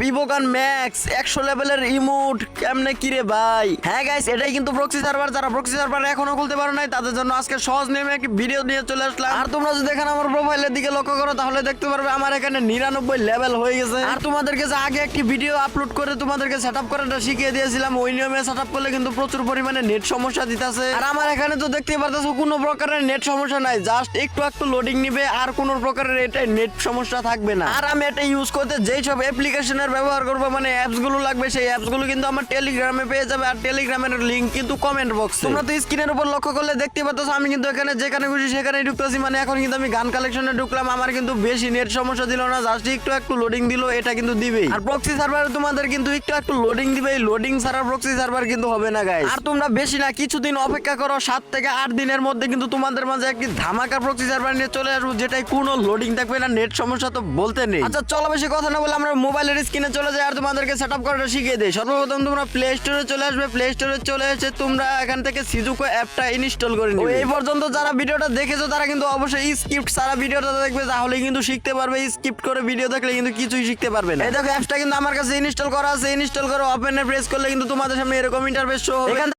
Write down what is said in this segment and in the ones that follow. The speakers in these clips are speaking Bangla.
পিবোকান ম্যাক্স একশো লেভেলের ইমোট কেমনে কিরে ভাই? হ্যাঁ গাইস এটাই কিন্তু প্রক্সি সার্ভার যারা প্রক্সি সার্ভার এখনও খুলতে পারো নাই, তাদের জন্য আজকে সহজ নেমে একটি ভিডিও নিয়ে চলে আসলাম। আর তোমরা যদি এখানে আমার প্রোফাইলের দিকে লক্ষ্য করো, তাহলে দেখতে পারবে আমার এখানে নিরানব্বই লেভেল হয়ে গেছে। আর তোমাদেরকে যে আগে একটি ভিডিও আপলোড করে তোমাদেরকে সেট আপ করাটা শিখিয়ে দিয়েছিলাম, ওই নিয়মে সেট আপ করলে কিন্তু প্রচুর পরিমাণে নেট সমস্যা দিতেছে। আর আমার এখানে তো দেখতে পারতেছো, কোনো প্রকারের নেট সমস্যা নাই জাস্ট একটু একটু লোডিং নিবে, আর কোনো প্রকারের এটা নেট সমস্যা থাকবে না। আর আমি এটা ইউজ করতে যেই সব অ্যাপ্লিকেশনের ব্যবহার করব মানে অ্যাপসগুলো লাগবে, সেই অ্যাপসগুলো কিন্তু আমার টেলিগ্রামে পেয়ে যাবে, আর টেলিগ্রামের লিংক কিন্তু কমেন্ট বক্স তোমরা তো স্ক্রিনের উপর লক্ষ্য করলে দেখতে পাচ্ছ, আমি কিন্তু এখানে যেখানে খুশি সেখানে ঢুকতেছি মানে এখন কিন্তু আমি গান কালেকশনে ঢুকলাম, আমার কিন্তু বেশি নেট সমস্যা দিল না জাস্ট একটু একটু লোডিং দিল, এটা কিন্তু দিবেই। আর প্রক্সি সার্ভারে তোমাদের কিন্তু একটু একটু লোডিং দিবে লোডিং ছাড়া প্রক্সি সার্ভার কিন্তু হবে না গাইস আর তোমরা বেশি না, কিছুদিন অপেক্ষা করো, সাত থেকে আট দিনের মধ্যে কিন্তু তোমাদের মাঝে একটি ধামাকা প্রক্সি সার্ভার নিয়ে চলে আসব, যেটাই কোনো লোডিং থাকবে না নেট সমস্যা তো বলতে নেই। আচ্ছা চলো বেশি কথা না বলে আমরা মোবাইলের স্ক্রিনে চলে যায় আর তোমাদেরকে সেট আপ করাটা শিখিয়ে দেয় সর্বপ্রথম তোমরা প্লে স্টোরে চলে আসবে। প্লে স্টোরে চলে এসে তোমরা এখান থেকে সিজুকো অ্যাপটা ইনস্টল করে নিবে। এই পর্যন্ত যারা ভিডিওটা দেখেছ তারা কিন্তু অবশ্যই স্ক্রিপ্ট সারা ভিডিওটা দেখবে তাহলে কিন্তু শিখতে পারবে। স্ক্রিপ্ট করে ভিডিও দেখলে কিন্তু কিছুই শিখতে পারবে না। এই দেখো অ্যাপসটা কিন্তু আমার কাছে ইনস্টল করা আছে। ইনস্টল করে ওপেনে প্রেস করলে কিন্তু তোমাদের সামনে এরকম ইন্টারফেস শো হবে। এখান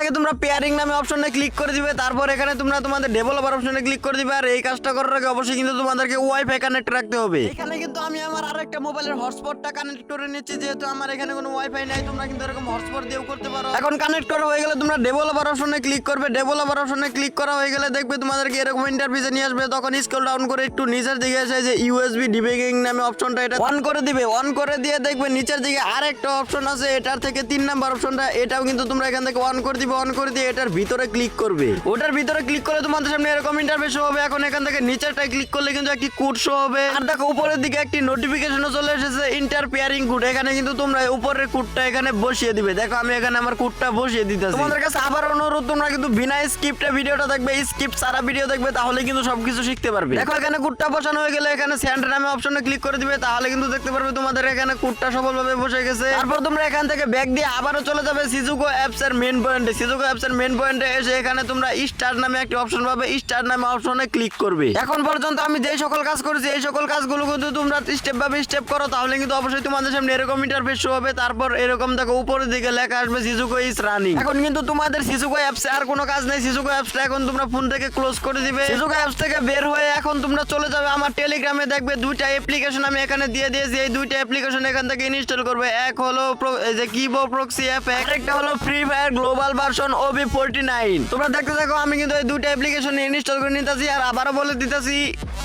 থেকে তোমরা পেয়ারিং নামে অপশনে ক্লিক করে দিবে, তারপর এখানে তোমরা তোমাদের ডেভেলপার অপশনে ক্লিক করে দিবে, আর এই কাজটা করার আগে অবশ্যই কিন্তু তোমাদেরকে ওয়াইফাই কানেক্ট রাখতে হবে। এখানে কিন্তু আমি আমার আরেকটা মোবাইলের হটস্পটটা কানেক্ট করে নিচ্ছি, যেহেতু আমার এখানে কোনো ওয়াইফাই নাই, তোমরা কিন্তু এরকম হটস্পট দিয়েও করতে পারো। এখন কানেক্ট করা হয়ে গেলে তোমরা ডেভেলপার অপশনে ক্লিক করবে ডেভেলপার অপশনে ক্লিক করা হয়ে গেলে দেখবে তোমাদেরকে এরকম ইন্টারভিউতে নিয়ে আসবে, তখন স্ক্রল ডাউন করে একটু নিচের দিকে এসে যে ইউএসবি ডিবেগিং নামে অপশনটা এটা অন করে দিবে। অন করে দিয়ে দেখবে নিচের দিকে আরেকটা অপশন আছে, এটার থেকে তিন নাম্বার অপশনটা এটাও কিন্তু তোমরা এখান থেকে অন করে দিবে অন করে দিয়ে এটার ভিতরে ক্লিক করবে। ওটার ভিতরে ক্লিক করলে তোমাদের সামনে এরকম ইন্টারফেস হবে। এখন এখান থেকে নিচেরটায় ক্লিক করলে কিন্তু একটি কোড শো হবে। আর দেখো, উপরের দিকে একটি নোটিফিকেশনও চলে এসেছে ইন্টার পেয়ারিং কোড এখানে কিন্তু তোমরা উপরের কোডটা এখানে বসিয়ে দিবে। দেখো, আমি এখানে আমার কোডটা বসিয়ে দিতেছি। তোমাদের কাছে আবার অনুরোধ, তোমরা কিন্তু বিনা স্ক্রিপ্টে ভিডিওটা দেখবে স্ক্রিপ্ট সারা ভিডিও দেখবে, তাহলে কিন্তু সবকিছু শিখতে পারবে। দেখো, এখানে কোডটা বসানো হয়ে গেলে এখানে সেন্ড নামে অপশনে ক্লিক করে দিবে, তাহলে কিন্তু দেখতে পারবে তোমাদের এখানে কোডটা সফলভাবে বসে গেছে। তারপর তোমরা এখান থেকে ব্যাক দিয়ে আবারও চলে যাবে সিজুকো অ্যাপস এর মেন পয়েন্টে সিজুকো অ্যাপস এর মেন পয়েন্টে এসে এখানে তোমরা স্টার নামে একটি অপশন পাবে। স্টার নামে অপশনে ক্লিক করবে। এখন পর্যন্ত আমি যেই সকল কাজ করেছি, এই সকল কাজগুলো কিন্তু তোমরা স্টেপ বাই স্টেপ করো, তাহলে কিন্তু অবশ্যই তোমাদের সামনে এরকম ইন্টারফেস শো হবে। তারপর এরকম দেখো, উপরের দিকে লেখা আসবে, সিজুকো ইজ রানিং এখন কিন্তু তোমাদের সিজুকো অ্যাপসে আর কোনো কাজ নেই। সিজুকো অ্যাপসটা এখন তোমরা ফোন থেকে ক্লোজ করে দিবে। সিজুকো অ্যাপস থেকে বের হয়ে এখন তোমরা চলে যাবে। আমার টেলিগ্রামে দেখবে দুইটা অ্যাপ্লিকেশন আমি এখানে দিয়ে দিয়েছি। এই দুইটা অ্যাপ্লিকেশন এখান থেকে ইনস্টল করবে। এক হলো যে কিবো প্রক্সি অ্যাপ একটা হলো free fire global version OB forty nine তোমরা দেখতে থাকো, আমি কিন্তু এই দুইটা অ্যাপ্লিকেশন ইনস্টল করে নিতেছি আর আবারও বলে দিতেছি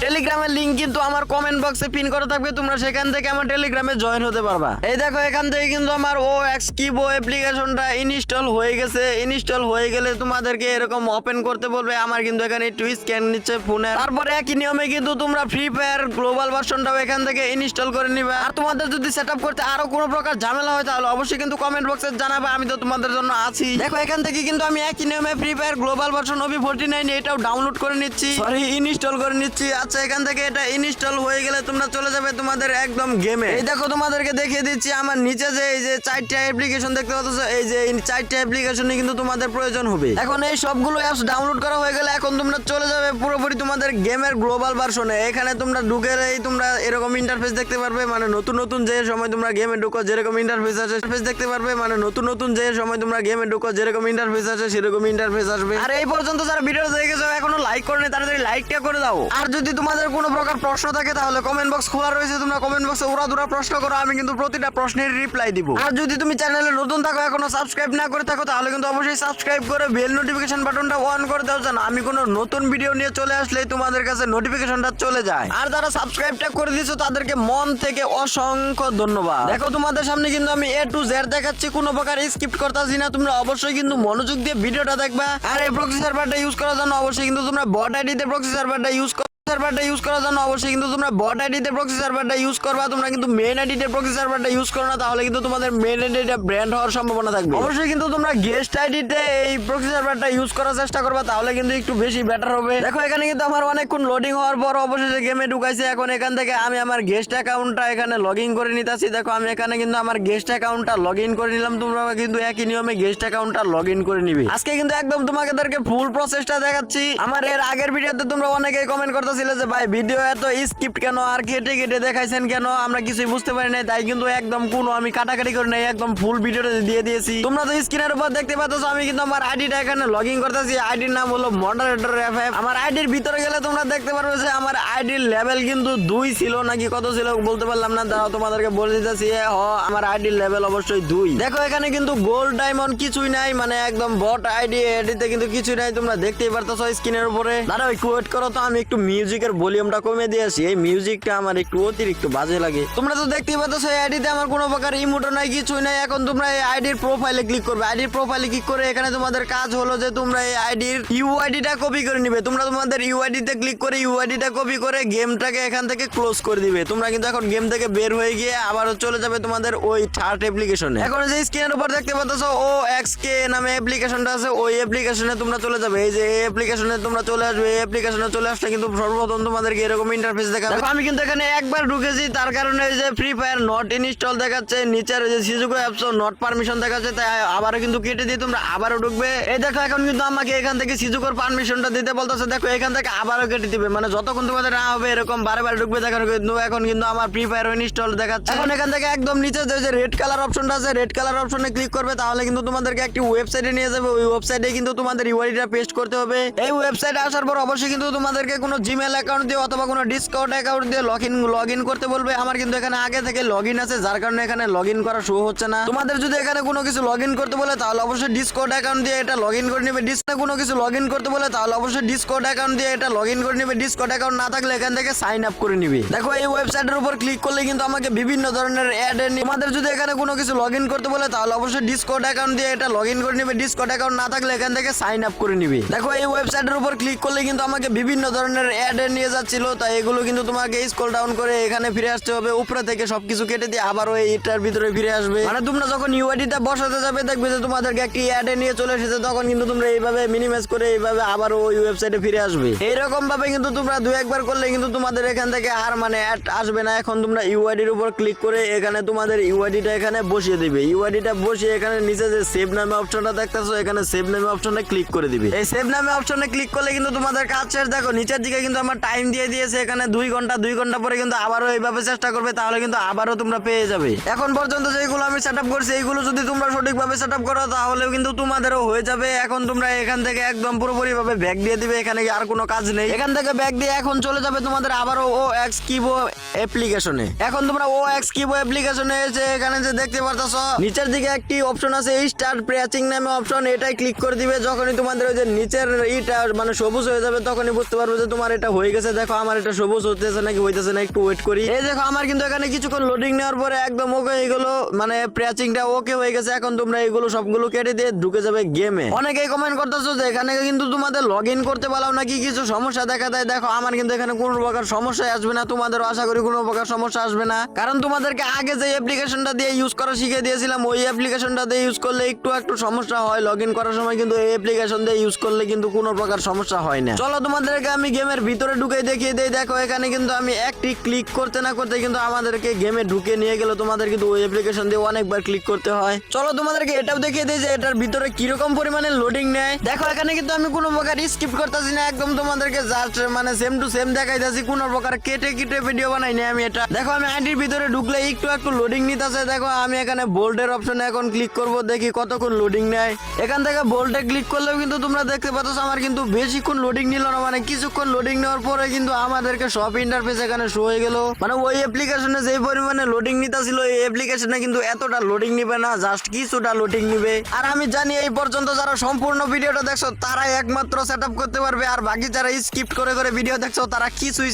টেলিগ্রামের লিংক কিন্তু আমার কমেন্ট বক্সে পিন করা থাকবে, তোমরা সেখান থেকে আমার টেলিগ্রামে জয়েন হতে পারবা। এই দেখো, এখান থেকে কিন্তু আমার ও এক্স কিবো অ্যাপ্লিকেশনটা ইনস্টল হয়ে গেছে। ইনস্টল হয়ে গেলে তোমাদেরকে এরকম ওপেন করতে বলবে, আমার কিন্তু এখানে একটু স্ক্যান নিচ্ছে ফোনে তারপরে একই নিয়মে কিন্তু তোমরা ফ্রি ফায়ার গ্লোবাল ভার্সনটাও এখান থেকে ইনস্টল করে নিবে। আর তোমাদের যদি সেট করতে আরও কোনো প্রকার ঝামেলা হয়, তাহলে অবশ্যই কিন্তু কমেন্ট বক্সে জানাবে, আমি তো তোমাদের জন্য আছি। দেখো এখান থেকে কিন্তু আমি একই নিয়মে free fire global version OB forty nine এটাও ডাউনলোড করে নিচ্ছি। সরি ইনস্টল করে নিচ্ছি। আচ্ছা এখান থেকে এটা ইনস্টল হয়ে গেলে তোমরা চলে যাবে তোমাদের একদম গেমে এই দেখো, তোমাদেরকে দেখিয়ে দিচ্ছি, আমার নিচে যে এই যে চারটা অ্যাপ্লিকেশন দেখতে পাচ্ছ, এই যে এই চারটা অ্যাপ্লিকেশনই কিন্তু তোমাদের প্রয়োজন হবে। এখন এই সবগুলো অ্যাপস ডাউনলোড করা হয়ে গেলে এখন তোমরা চলে যাবে পুরোপুরি তোমাদের গেমের গ্লোবাল ভার্সনে এখানে তোমরা ঢুকেলেই তোমরা এরকম ইন্টারফেস দেখতে পারবে মানে নতুন নতুন যে সময় তোমরা গেমে ঢুকো, যেরকম ইন্টারফেস আছে দেখতে পারবে মানে নতুন নতুন যে সময় তোমরা গেমে ঢুকো, যেরকম ইন্টারফেস আছে সেরকম ইন্টারফেস আসবে। আর এই পর্যন্ত যারা ভিডিও দেখেছ এখনও লাইক করে নি তাড়াতাড়ি লাইকটা করে দাও। আর যদি তোমাদের কোনো প্রকার প্রশ্ন থাকে তাহলে কমেন্ট বক্স খোলা রয়েছে তোমরা কমেন্ট বক্সে ওরা দুরা প্রশ্ন করো আমি কিন্তু প্রতিটা প্রশ্নের রিপ্লাই দিব। আর যদি তুমি চ্যানেলে নতুন থাকো এখনও সাবস্ক্রাইব না করে থাকো তাহলে কিন্তু অবশ্যই সাবস্ক্রাইব করে বেল নোটিফিকেশন বাটনটা অন করে দাও যেন আমি কোনো নতুন ভিডিও নিয়ে চলে আসলেই তোমাদের কাছে নোটিফিকেশনটা চলে যায়। আর যারা সাবস্ক্রাইবটা করে দিছো তাদেরকে মন থেকে অসংখ্য ধন্যবাদ। দেখো তোমাদের সামনে কিন্তু আমি এ টু জেড দেখাচ্ছি কোনো প্রকার স্কিপ করতেছি না তোমরা অবশ্যই কিন্তু মনোযোগ দিয়ে ভিডিওটা দেখবা। আর এই প্রক্সি সার্ভারটা ইউজ করার জন্য অবশ্যই কিন্তু তোমরা বট আইডিতে প্রক্সি সার্ভারটা ইউজ সার্ভারটা ইউজ করার জন্য অবশ্যই কিন্তু তোমরা বট আইডিতে প্রক্সি সার্ভারটা ইউজ করবা, তোমরা কিন্তু মেন আইডিতে প্রক্সি সার্ভারটা ইউজ করো না, তাহলে কিন্তু তোমাদের মেন আইডিটা ব্র্যান্ড হওয়ার সম্ভাবনা থাকবে। অবশ্যই কিন্তু তোমরা গেস্ট আইডিতে এই প্রক্সি সার্ভারটা ইউজ করার চেষ্টা করবা, তাহলে কিন্তু একটু বেশি বেটার হবে। দেখো, এখানে কিন্তু আমার অনেকক্ষণ লোডিং হওয়ার পর অবশেষে গেমে ঢুকাইছে, এখন এখান থেকে আমি আমার গেস্ট অ্যাকাউন্টটা এখানে লগ ইন করে নিতেছি। দেখো, আমি এখানে কিন্তু আমার গেস্ট অ্যাকাউন্টটা লগ ইন করে নিলাম, তোমরা কিন্তু একই নিয়মে গেস্ট অ্যাকাউন্টটা লগ ইন করে নিবে। আজকে কিন্তু একদম তোমাদেরকে ফুল প্রসেসটা দেখাচ্ছি। আমার এর আগের ভিডিওতে তোমরা অনেকেই কমেন্ট করতেছিলে বলতেছিল যে, ভাই ভিডিও এত স্ক্রিপ্ট কেন? আর কেটে কেটে দেখাইছেন কেন? আমরা কিছুই বুঝতে পারি নাই, তাই কিন্তু একদম কোনো আমি কাটাকাটি করে নাই, একদম ফুল ভিডিওটা দিয়ে দিয়েছি। তোমরা তো স্ক্রিনের উপর দেখতে পাচ্ছ, আমি কিন্তু আমার আইডিটা এখানে লগ ইন করতেছি। আইডির নাম হলো মডারেটর এফ আমার আইডির ভিতরে গেলে তোমরা দেখতে পারবে যে, আমার আইডির লেভেল কিন্তু দুই ছিল নাকি কত ছিল, বলতে পারলাম না। দাঁড়াও, তোমাদেরকে বলে দিতেছি হ, আমার আইডির লেভেল অবশ্যই দুই। দেখো, এখানে কিন্তু গোল্ড ডায়মন্ড কিছুই নাই মানে একদম বট আইডি এডিতে কিন্তু কিছুই নাই, তোমরা দেখতেই পারতেছো স্ক্রিনের উপরে। দাঁড়াও, একটু ওয়েট করো তো, আমি একটু মিউজিকের ভলিউমটা কমে দিয়েছি এই মিউজিকটা আমার একটু অতিরিক্ত বাজে লাগে। তোমরা তো দেখতেই পাচ্ছ, এই আইডিতে আমার কোনো প্রকার ইমোটো নাই, কিছুই নাই। এখন তোমরা এই আইডির প্রোফাইলে ক্লিক করবে। আইডির প্রোফাইলে ক্লিক করে এখানে তোমাদের কাজ হলো যে তোমরা এই আইডির ইউআইডিটা কপি করে নিবে। তোমরা তোমাদের ইউআইডিতে ক্লিক করে ইউআইডিটা কপি করে গেমটাকে এখান থেকে ক্লোজ করে দিবে। তোমরা কিন্তু এখন গেম থেকে বের হয়ে গিয়ে আবারও চলে যাবে তোমাদের ওই থার্ড অ্যাপ্লিকেশনে এখন যে স্ক্রিনের উপর দেখতে পাচ্ছ ও এক্স কে নামে অ্যাপ্লিকেশনটা আছে। ওই অ্যাপ্লিকেশনে তোমরা চলে যাবে। এই যে এই অ্যাপ্লিকেশনে তোমরা চলে আসবে, এই অ্যাপ্লিকেশনে চলে আসলে কিন্তু সর্বপ্রথম তোমাদেরকে এরকম ইন্টারফেস দেখাবে। দেখো, আমি কিন্তু এখানে একবার ঢুকেছি তার কারণে এই যে ফ্রি ফায়ার নট ইনস্টল দেখাচ্ছে নিচের যে সিজুকো অ্যাপস নট পারমিশন দেখাচ্ছে তাই আবারও কিন্তু কেটে দিয়ে তোমরা আবারও ঢুকবে। এই দেখো এখন কিন্তু আমাকে এখান থেকে সিজুকোর পারমিশনটা দিতে বলতেছে দেখো এখান থেকে আবারও কেটে দিবে মানে যতক্ষণ তোমাদের না হবে এরকম বারে বারে ঢুকবে দেখানো কিন্তু এখন কিন্তু আমার ফ্রি ফায়ার ইনস্টল দেখাচ্ছে। এখন এখান থেকে একদম নিচে যে রেড কালার অপশনটা আছে রেড কালার অপশনে ক্লিক করবে তাহলে কিন্তু তোমাদেরকে একটি ওয়েবসাইটে নিয়ে যাবে ওই ওয়েবসাইটে কিন্তু তোমাদের ইউআইডিটা পেস্ট করতে হবে। এই ওয়েবসাইটে আসার পর অবশ্যই কিন্তু তোমাদেরকে কোনো জিমেল অ্যাকাউন্ট দিয়ে অথবা কোনো ডিসকাউন্ট অ্যাকাউন্ট দিয়ে লগ ইন লগ ইন করতে বলবে। আমার কিন্তু এখানে আগে থেকে লগ ইন আছে, যার কারণে এখানে লগ ইন করা শো হচ্ছে না। তোমাদের যদি এখানে কোনো কিছু লগ ইন করতে বলে, তাহলে অবশ্যই ডিসকোড অ্যাকাউন্ট দিয়ে এটা লগ ইন করে নেবে। ডিসনে কোনো কিছু লগ ইন করতে বলে, তাহলে অবশ্যই ডিসকোড অ্যাকাউন্ট দিয়ে এটা লগ ইন করে নেবে। ডিসকোড অ্যাকাউন্ট না থাকলে এখান থেকে সাইন আপ করে নিবে। দেখো, এই ওয়েবসাইটের উপর ক্লিক করলে কিন্তু আমাকে বিভিন্ন ধরনের অ্যাড তোমাদের যদি এখানে কোনো কিছু লগ ইন করতে বলে, তাহলে অবশ্যই ডিসকোড অ্যাকাউন্ট দিয়ে এটা লগ ইন করে নিবে। ডিসকোড অ্যাকাউন্ট না থাকলে এখান থেকে সাইন আপ করে নিবে। দেখো, এই ওয়েবসাইটের উপর ক্লিক করলে কিন্তু আমাকে বিভিন্ন ধরনের অ্যাড নিয়ে যাচ্ছিল, তাই এগুলো কিন্তু তোমাকে স্ক্রল ডাউন করে এখানে ফিরে আসতে হবে। উপরে থেকে সবকিছু কেটে দিয়ে আবারও এইটার ভিতরে ফিরে আসবে। মানে তোমরা যখন ইউআইডিটা বসাতে যাবে, দেখবে যে তোমাদেরকে একটি অ্যাড নিয়ে চলে এসেছে, তখন কিন্তু তোমরা এইভাবে মিনিমাইজ করে এইভাবে আবারও ওই ওয়েবসাইটে ফিরে আসবে। এইরকম ভাবে কিন্তু তোমরা দু একবার করলে কিন্তু তোমাদের এখান থেকে আর মানে অ্যাড আসবে না। এখন তোমরা ইউআইডির উপর ক্লিক করে এখানে তোমাদের ইউআইডিটা এখানে বসিয়ে দিবে। ইউআইডিটা বসিয়ে এখানে নিচে যে সেভ নামে অপশনটা দেখতেছো, এখানে সেভ নামে অপশনে ক্লিক করে দিবে। এই সেভ নামে অপশনে ক্লিক করলে কিন্তু তোমাদের কাজ শেষ। দেখো, নিচের দিকে কিন্তু আমার টাইম দিয়ে দিয়েছে, এখানে দুই ঘণ্টা দুই ঘণ্টা পরে কিন্তু আবারও এইভাবে চেষ্টা করবে, তাহলে কিন্তু আবারও তোমরা পেয়ে যাবে। এখন পর্যন্ত যেগুলো আমি সেট আপ করছি, এইগুলো যদি তোমরা সঠিকভাবে সেট আপ করো, তাহলেও কিন্তু তোমাদেরও হয়ে যাবে। এখন তোমরা এখান থেকে একদম পুরোপুরি ভাবে ব্যাগ দিয়ে দিবে, এখানে আর কোনো কাজ নেই। এখান থেকে ব্যাগ দিয়ে এখন চলে যাবে তোমাদের আবারও ও এক্স কিবো অ্যাপ্লিকেশনে এখন তোমরা ও এক্স কিবো অ্যাপ্লিকেশনে এসে এখানে যে দেখতে পারতাছ, নিচের দিকে একটি অপশন আছে এই স্টার্ট প্রেচিং নামে অপশন এটাই ক্লিক করে দিবে। যখনই তোমাদের ওই যে নিচের ইটা মানে সবুজ হয়ে যাবে, তখনই বুঝতে পারবে যে তোমার এটা হয়ে গেছে, দেখো আমার এটা সবুজ হতেছে নাকি, হইতেছে না, একটু ওয়েট করি। এই দেখো, আমার কিন্তু এখানে কিছুক্ষণ লোডিং নেওয়ার পরে একদম ওকে এগুলো মানে প্রেচিংটা ওকে হয়ে গেছে। এখন তোমরা এগুলো সবগুলো কেটে দিয়ে ঢুকে যাবে গেমে অনেকেই কমেন্ট করতেছো যে, এখানে কিন্তু তোমাদের লগ ইন করতে পারলাম নাকি কিছু সমস্যা দেখা দেয়? দেখো, আমার কিন্তু এখানে কোনো প্রকার সমস্যা আসবে না তোমাদের আশা করি কোনো প্রকার সমস্যা আসবে না। কারণ তোমাদেরকে আগে যে অ্যাপ্লিকেশনটা দিয়ে ইউজ করা শিখে দিয়েছিলাম, ওই অ্যাপ্লিকেশনটা দিয়ে ইউজ করলে একটু একটু সমস্যা হয়। লগ ইন করার সময় কিন্তু এই অ্যাপ্লিকেশন দিয়ে ইউজ করলে কিন্তু কোনো প্রকার সমস্যা হয় না। চলো, তোমাদেরকে আমি গেমের ভিতরে ঢুকে দেখিয়ে দেই, দেখো এখানে কিন্তু আমি একটি ক্লিক করতে না করতে কিন্তু আমাদেরকে গেমে ঢুকে নিয়ে গেল। তোমাদের কিন্তু ওই অ্যাপ্লিকেশন দিয়ে অনেকবার ক্লিক করতে হয়। চলো তোমাদেরকে এটাও দেখিয়ে দিই যে এটার ভিতরে কীরকম পরিমাণে লোডিং নেয়। দেখো, এখানে কিন্তু আমি কোনো প্রকার স্কিপ করতেছি না, একদম তোমাদেরকে জাস্ট মানে সেম টু সেম দেখাইতেছি। কোনো প্রকার কেটে কেটে ভিডিও বানাই না আমি এটা। দেখো, আমি আইডির ভিতরে ঢুকলে একটু একটু লোডিং নিতেছে। দেখো, আমি এখানে বোল্ডের অপশনে এখন ক্লিক করব, দেখি কতক্ষণ লোডিং নেয়। এখান থেকে বোল্টে ক্লিক করলেও কিন্তু তোমরা দেখতে পাচ্ছ, আমার কিন্তু বেশিক্ষণ লোডিং নিল না মানে কিছুক্ষণ লোডিং নেওয়ার পরে কিন্তু আমাদেরকে সব ইন্টারফেস এখানে শো হয়ে গেল। মানে ওই অ্যাপ্লিকেশনে যে পরিমাণে লোডিং নিতেছিল, এই অ্যাপ্লিকেশনে কিন্তু এতটা লোডিং নিবে না জাস্ট কিছুটা লোডিং নিবে। আর আমি জানি এই পর্যন্ত যারা সম্পূর্ণ ভিডিওটা দেখছ তারা একমাত্র সেট করতে পারবে। আর বাকি যারা স্কিপ করে করে ভিডিও দেখছ, তারা কিছুই